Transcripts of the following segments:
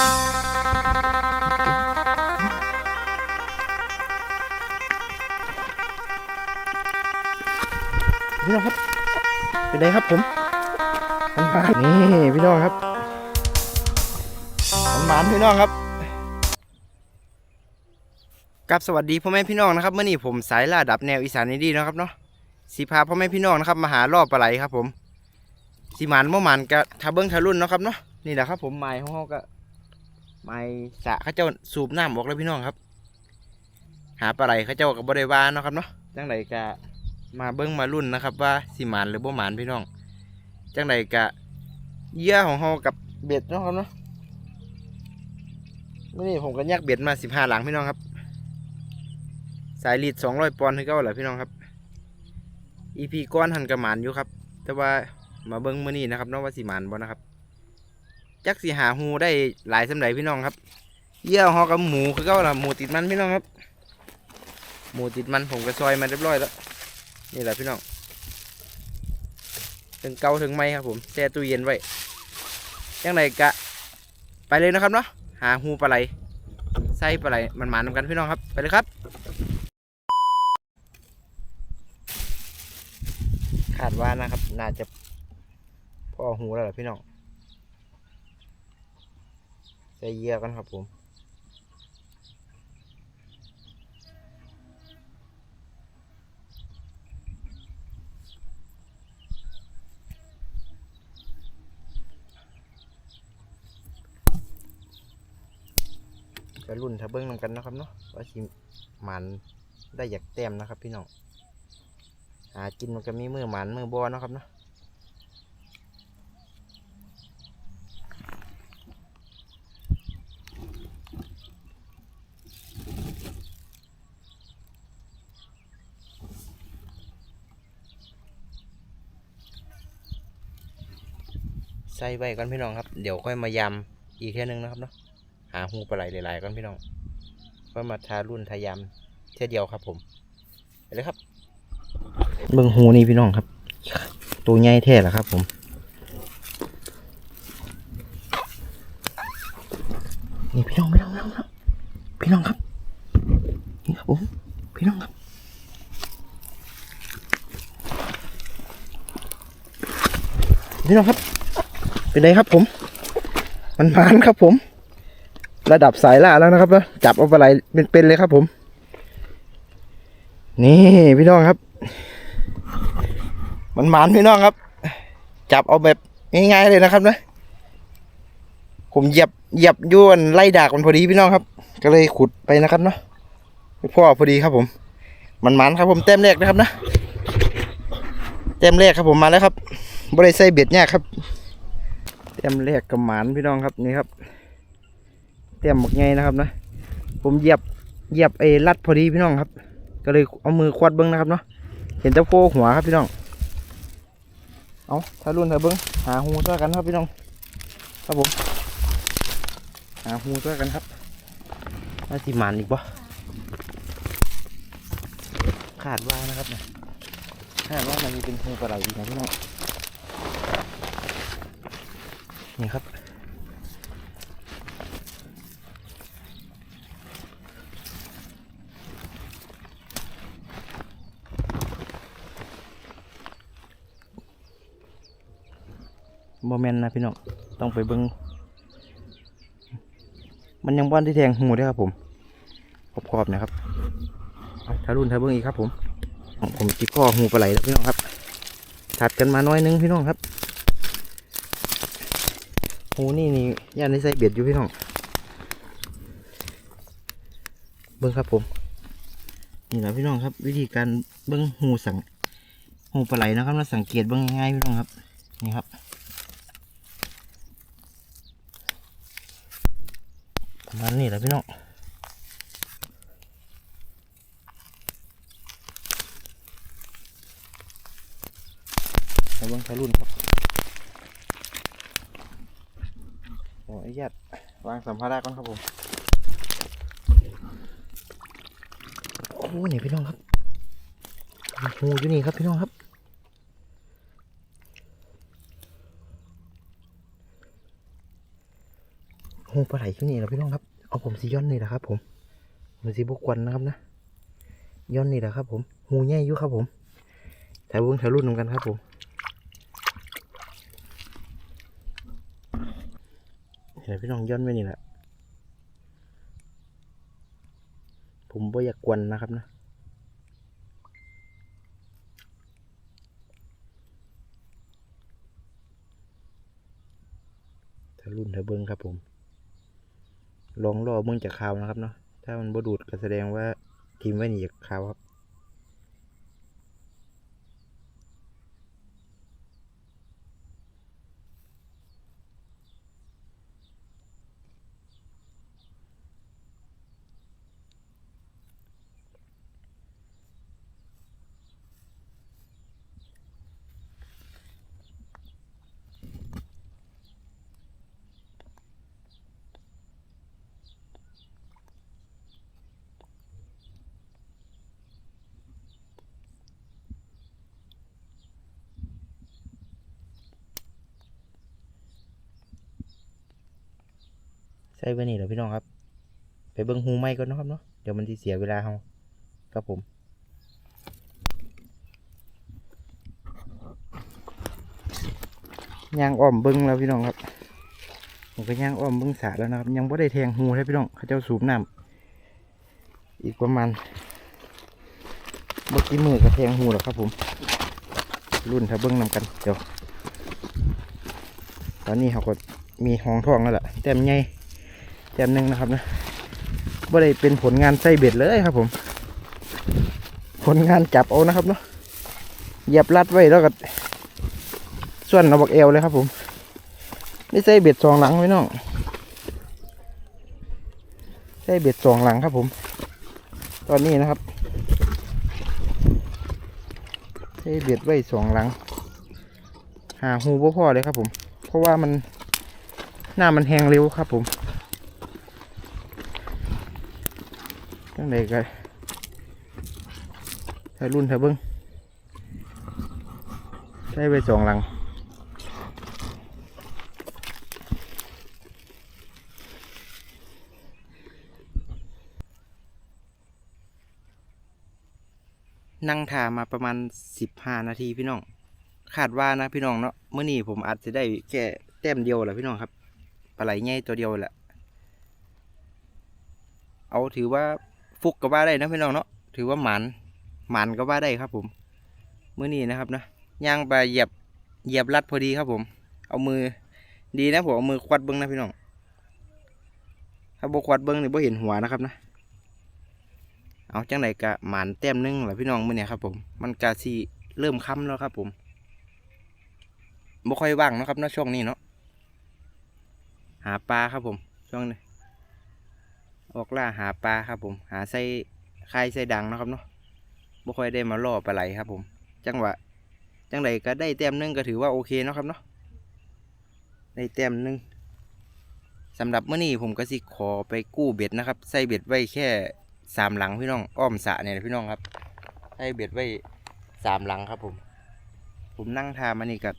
พี่น้องครับ เป็นไงครับผมมันมานี่พี่น้องครับมันหมานพี่น้องครับกับสวัสดีพ่อแม่พี่น้องนะครับเมื่อนี้ผมสายล่าดับแนวอีสานนี่ดีนะครับเนาะสีพาพ่อแม่พี่น้องนะครับมาหารอบปลาไหลครับผมสีหมันเมื่อหมันกะทาเบิ้งทารุ่นเนาะครับเนาะนี่แหละครับผมไม้ของเขาก็ ไม้สะเขาเจ้าสูบน้ำออกแล้วพี่น้องครับ หาปลาไหลเขาเจ้ากับบริวารเนาะครับเนาะจังไรกะมาเบิ้งมารุ่นนะครับ ว่าสิหมานหรือบ่หมานพี่น้อง จังใดกะเยื่อของเฮากับเบ็ดเนาะครับเนาะนี้ผมก็แยกเบ็ดมาสิบห้าหลังพี่น้องครับ สายลีดสองร้อยปอนด์คือเก่าแหละพี่น้องครับอีพีก้อนหันกระหมานอยู่ครับ แต่ว่ามาเบิ้งมื่อนี้นะครับนาะว่าสิหมานบ่นะครับ จักสิหาหูได้หลายสำไหนพี่น้องครับ เยื่อของเฮากับหมูคือก่าล่ะหมูติดมันพี่น้องครับ หมูติดมันผมก็ซอยมาเรียบร้อยแล้ว นี่แหละพี่น้อง ถึงเกาถึงไม้ครับผมแช่ตู้เย็นไว้ยังไงกะ ไปเลยนะครับเนาะ หาหูปลาไหลไส้ปลาไหลมันหมานำกันพี่น้องครับ ไปเลยครับ คาดว่านะครับ น่าจะพ่อหูแล้วแหละพี่น้อง ใส่เยื่อกันครับผมก็รุ่นถ้าเบิ้งนำกันนะครับเนาะว่าสิหมันได้อยากแต้มนะครับพี่น้องหากินมันก็มีมือหมันมือบอนะครับเนาะ ใส่ไว้ก่อนพี่น้องครับ เดี๋ยวค่อยมายำอีกแค่นึงนะครับเนาะ หาหูปลาไหลหลายๆก่อนพี่น้อง ก็มาทารุ่นทายามเท่เดียวครับผม ไปเลยครับ เบิ่งหูนี่พี่น้องครับ ตัวใหญ่แท้ละครับ ผมนี่พี่น้องพี่น้องพี่น้องครับพี่น้องครับนี่ครับผมพี่น้องครับพี่น้องครับ เป็นไงครับผม มันมานครับผม ระดับสายล่าแล้วนะครับนะจับเอาปลาไหลเป็นๆเลยครับผม นี่พี่น้องครับ มันหมานพี่น้องครับ จับเอาแบบง่ายๆเลยนะครับนะผมเหยียบเหยียบยวนไล่ดากมันพอดีพี่น้องครับ ก็เลยขุดไปนะครับเนาะพ่อพอดีครับผม มันหมานครับผมเต็มแรกนะครับนะเต็มแรกครับผมมาแล้วครับบริใส่เบ็ดเนี่ยครับ เต็มแรกกับหมานพี่น้องครับนี่ครับเตรียมหมกไงนะครับนะ ผมเหยียบเหยียบไอ้ลัดพอดีพี่น้องครับ ก็เลยเอามือควัดเบิ้งนะครับเนาะเห็นต่โพหัวครับพี่น้องเอาถ้ารุ่นถ้าเบิ้งหาหูตัวกันครับพี่น้องครับผมหาหูตัวกันครับน่าสิหมันอีกปะขาดว่านะครับนะขาดว่ามันมีเป็นหูปลาไหลอีกนะพี่น้อง นี่ครับโมเมนต์นะพี่น้อง ต้องไปเบิ้งมันยังบ้านที่แทงหูด้วยครับผม ขอบๆนะครับเอาทารุ่นทาเบิ้งอีกครับผม ผมจิพ่อหูปลาไหลแล้วพี่น้องครับถัดกันมาน้อยนึงพี่น้องครับ หูนี่นี่ย่านในใส่เบียดอยู่พี่น้องเบิ้งครับผม นี่แหละพี่น้องครับ วิธีการเบิ้งหูสังหูปลาไหลนะครับเราสังเกตเบิ้งง่ายๆพี่น้องครับ นี่ครับประมาณนี้แหละพี่น้องระวังทะลุนครับ อ้ยญาตวางสัมภาระก่อนครับผม โอ้นี่พี่น้องครับหูอยู่นี่ครับพี่น้องครับหูปลาไหลที่นี่แหละพี่น้องครับ เอาผมสีย้อนนี่แหละครับ ผมมันสีบกวนนะครับนะย้อนนี่แหละครับ ผมหูใหญ่อยู่ครับผมถ่ายเบิ้งถ่ายรุ่นนกันครับผม เห็นพี่น้องย้อนไว้นี่แหละ ผมบ่อยากกวนนะครับนะถ้ารุ่นถ้าเบิ้งครับผม ลองรอเบิ้งจากข่าวนะครับเนาะ ถ้ามันบ่ดูดก็แสดงว่าทีมไว้หนีจากข่าวครับ ใส่ไว้นี่แหละพี่น้องครับ ไปเบิ้งหูไม้ก่อนนะครับเนาะเดี๋ยวมันจะเสียเวลาเราครับผมย่างอ้อมเบิ้งแล้วพี่น้องครับผมก็ย่างอ้อมเบิ้งสาแล้วนะครับ ยังไม่ได้แทงหูเลยพี่น้องเขาเจ้าสูบน้ำอีกประมาณเมื่อกี้มือก็แทงหูแล้วครับผม รุ่นถ้าเบิ้งนำกันเดี๋ยวตอนนี้เขาก็มีห้องทองแล้วล่ะแต้มใหญ่ ต้มหนึ่งนะครับนะว่าได้เป็นผลงานไส้เบ็ดเลยครับผม ผลงานจับเอานะครับเนาะเหยียบรัดไว้แล้วก็ส่วนเอาบักเอวเลยครับผมนี่ไส้เบ็ดสองหลังไว้น้องไส้เบ็ดสองหลังครับผม ตอนนี้นะครับไส้เบ็ดไว้สองหลัง หาหูบ่พอเลยครับผม เพราะว่ามันหน้ามันแห้งเร็วครับผมั้งแต่ก็ใช้รุ่นถอะเบิ้งใช้ไปสองหลังนั่งทามาประมาณสิบห้านาทีพี่น้อง คาดว่านะพี่น้องเนาะเมื่อนี้ผมอาจจะได้แค่แต้มเดียวแหละพี่น้องครับปลาไหลใหญ่ตัวเดียวแหละ เอาถือว่า ฟุกก็ว่าได้นะพี่น้องเนาะถือว่าหมันหมันก็ว่าได้ครับ ผมเมื่อนี้นะครับนะย่างไปเหยียบเหยียบรัดพอดีครับ ผม เอามือดีนะผมเอามือควัดเบิ้งนะพี่น้องถ้าบควัดเบิ้งนี่บ่เห็นหัวนะครับนะเอาจังไหนกะหมันแต้มหนึงแหละพี่น้องมื่อนี้ครับ ผม มันกะสีเริ่มค่ำแล้วครับ ผมบ่ค่อยว่างนะครับนะช่วงนี้เนาะหาปลาครับผมช่วงนี้ ออกล่าหาปลาครับผม หาไส้คายไส้ดังนะครับเนาะบ่ค่อยได้มาล่อปลาไหลครับผม จังหวะ จังไดก็ได้แต้มหนึงก็ถือว่าโอเคนะครับเนาะ ได้แต้มหนึงสำหรับเมื่อนี้ผมก็สิขอไปกู้เบ็ดนะครับ ใส่เบ็ดไว้แค่สามหลังพี่น้อง อ้อมสะเนี่ยพี่น้องครับ ใส่เบ็ดไว้สามหลังครับผม ผมนั่งทามานี่กับ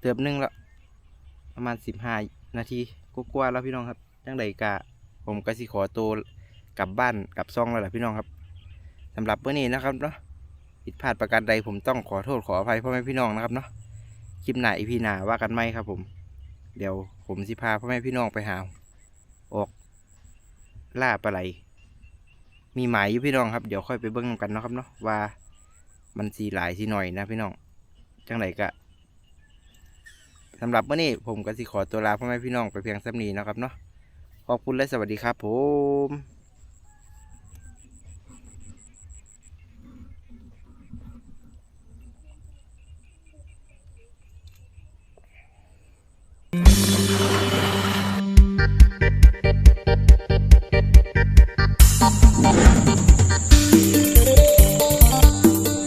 เติบหนึงแล้วประมาณสิบห้านาทีกว่าๆแล้วพี่น้องครับ จังใดกะ ผมก็สิขอตัวกลับบ้านกลับซองแล้วแหละพี่น้องครับสำหรับเมื่อนี้นะครับเนาะผิดพลาดประการใดผมต้องขอโทษขออภัยพ่อแม่พี่น้องนะครับเนาะคลิปหน้าอีพีหน้าว่ากันไหมครับผม เดี๋ยวผมสิพาพ่อแม่พี่น้องไปหาออกล่าปลาไหลมีหมายอยู่พี่น้องครับเดี๋ยวค่อยไปเบิ้งกันเนาะครับเนาะว่ามันสีหลายสีหน่อยนะพี่น้องจังไหนกะสำหรับเมื่อนี้ผมก็สิขอตัวลาพ่อแม่พี่น้องไปเพียงสำนีเนะครับเนาะ ขอบคุณและสวัสดีครับผม